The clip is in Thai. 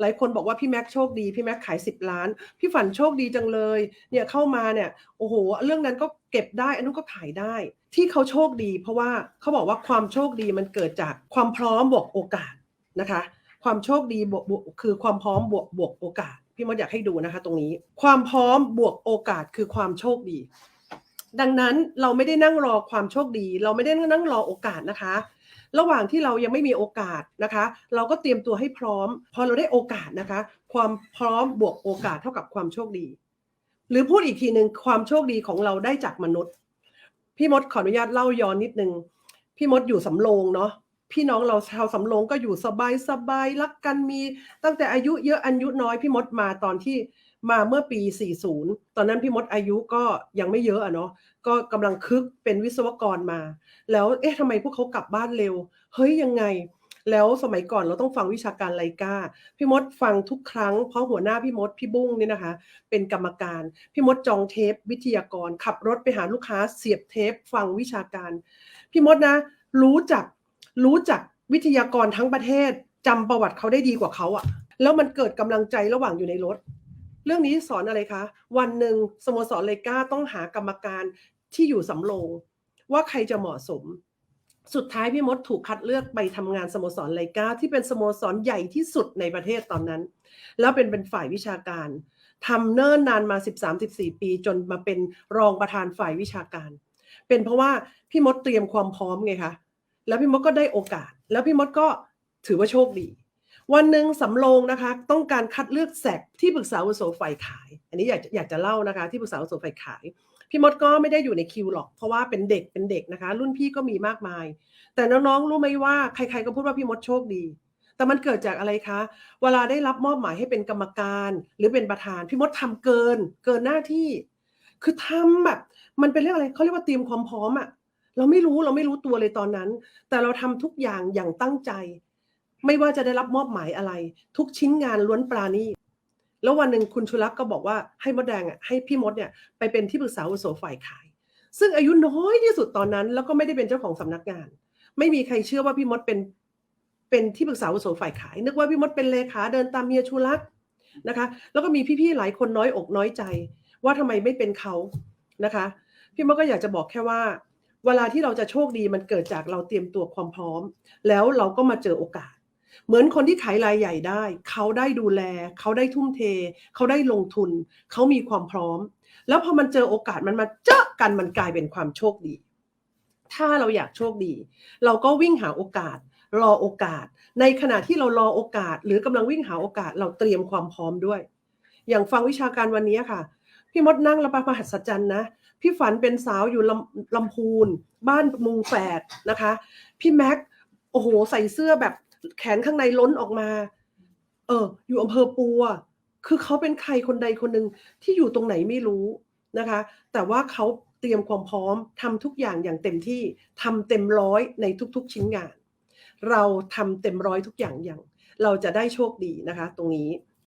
หลายคนบอกว่าพี่แม็กโชคดีพี่แม็กขาย 10 ล้าน พี่ฝันโชคดีจังเลย เนี่ยเข้ามาเนี่ยโอ้โห เรื่องนั้นก็เก็บได้ อันนู้นก็ขายได้ ที่เขาโชคดี เพราะว่าเขาบอกว่าความโชคดีมันเกิดจากความพร้อมบวกโอกาสนะคะ ความโชคดีบวกบวกคือความพร้อมบวกบวกโอกาส พี่มดอยากให้ดูนะคะ ตรงนี้ ความพร้อมบวกโอกาสคือความโชคดี ดังนั้นเราไม่ได้นั่งรอความโชคดี เราไม่ได้นั่งรอโอกาสนะคะ ระหว่างที่เรายังไม่มีโอกาสนะคะ เราก็เตรียมตัวให้พร้อม พอเราได้โอกาสนะคะ ความพร้อมบวกโอกาสเท่ากับความโชคดี หรือพูดอีกทีหนึ่งความโชคดีของเราได้จากมนุษย์ พี่มดขออนุญาตเล่าย้อนนิดนึง พี่มดอยู่สำโรงเนาะ พี่น้องเราชาวสำโรงก็อยู่สบายสบายรักกันมี ตั้งแต่อายุเยอะอายุน้อยพี่มดมาตอนที่มาเมื่อปี 40 ตอนนั้นพี่มดอายุก็ยังไม่เยอะอะเนาะก็กำลังคึกเป็นวิศวกรมา แล้วเอ๊ะทำไมพวกเขากลับบ้านเร็ว เฮ้ยยังไง แล้วสมัยก่อนเราต้องฟังวิชาการไลกาพี่มดฟังทุกครั้งเพราะหัวหน้าพี่มดพี่บุ้งเนี่ยนะคะ เป็นกรรมการพี่มดจองเทป วิทยากรขับรถไปหาลูกค้าเสียบเทป ฟังวิชาการ พี่มดนะ รู้จัก รู้จักวิทยากรทั้งประเทศจำประวัติเขาได้ดีกว่าเขาอะแล้วมันเกิดกำลังใจระหว่างอยู่ในรถ เรื่องนี้สอนอะไรคะ วันหนึ่งสโมสรเลกาต้องหากรรมการที่อยู่สำโรง ว่าใครจะเหมาะสม สุดท้ายพี่มดถูกคัดเลือกไปทำงานสโมสรไลกาที่เป็นสโมสรใหญ่ที่สุดในประเทศตอนนั้น แล้วเป็นเป็นฝ่ายวิชาการทำเนิ่นนานมา 13-14 ปี จนมาเป็นรองประธานฝ่ายวิชาการ เป็นเพราะว่าพี่มดเตรียมความพร้อมไงคะ แล้วพี่มดก็ได้โอกาส แล้วพี่มดก็ถือว่าโชคดี วันหนึ่งสำโรงนะคะ ต้องการคัดเลือกแสกที่ปรึกษาอาวุโสฝ่ายขาย อันนี้อยากอยากจะเล่านะคะ ที่ปรึกษาอาวุโสฝ่ายขาย พี่มดก็ไม่ได้อยู่ในคิวหรอก เพราะว่าเป็นเด็กเป็นเด็กนะคะ รุ่นพี่ก็มีมากมาย แต่น้องๆรู้ไหมว่าใคร ๆก็พูดว่าพี่มดโชคดีแต่มันเกิดจากอะไรคะ เวลาได้รับมอบหมายให้เป็นกรรมการ หรือเป็นประธาน พี่มดทำเกิน เกินหน้าที่ คือทำแบบ มันเป็นเรื่องอะไรเขาเรียกว่าเตรียมความพร้อมอะ เราไม่รู้เราไม่รู้ตัวเลยตอนนั้น แต่เราทำทุกอย่างอย่างตั้งใจ ไม่ว่าจะได้รับมอบหมายอะไร ทุกชิ้นงานล้วนปราณีแล้ววันหนึ่งคุณชุลักษ์ก็บอกว่าให้มดแดงอะให้พี่มดเนี่ยไปเป็นที่ปรึกษาอุโสฝ่ายขาย ซึ่งอายุน้อยที่สุดตอนนั้น แล้วก็ไม่ได้เป็นเจ้าของสำนักงาน ไม่มีใครเชื่อว่าพี่มดเป็นเป็นที่ปรึกษาอุโสฝ่ายขาย นึกว่าพี่มดเป็นเลขาเดินตามเมียชุลักษ์นะคะ แล้วก็มีพี่ๆหลายคนน้อยอกน้อยใจ ว่าทำไมไม่เป็นเขานะคะ พี่มดก็อยากจะบอกแค่ว่า เวลาที่เราจะโชคดีมันเกิดจากเราเตรียมตัวความพร้อม แล้วเราก็มาเจอโอกาส เหมือนคนที่ขายรายใหญ่ได้ เขาได้ดูแล เขาได้ทุ่มเท เขาได้ลงทุน เขามีความพร้อม แล้วพอมันเจอโอกาสมันมาเจอกันมันกลายเป็นความโชคดี ถ้าเราอยากโชคดี เราก็วิ่งหาโอกาส รอโอกาส ในขณะที่เรารอโอกาส หรือกำลังวิ่งหาโอกาส เราเตรียมความพร้อมด้วย อย่างฟังวิชาการวันนี้ค่ะ พี่มดนั่งแล้วประหัศจรรย์นะ พี่ฝันเป็นสาวอยู่ลำลำพูน บ้านมุงแฝดนะคะ พี่แม็กโอ้โหใส่เสื้อแบบแขนข้างในล้นออกมา เออ อยู่อำเภอปัว คือเขาเป็นใครคนใดคนหนึ่งที่อยู่ตรงไหนไม่รู้นะคะ แต่ว่าเขาเตรียมความพร้อมทำทุกอย่างอย่างเต็มที่ทำเต็มร้อยในทุก ๆ ชิ้นงาน เราทำเต็มร้อยทุกอย่างอย่าง เราจะได้โชคดีนะคะ ตรงนี้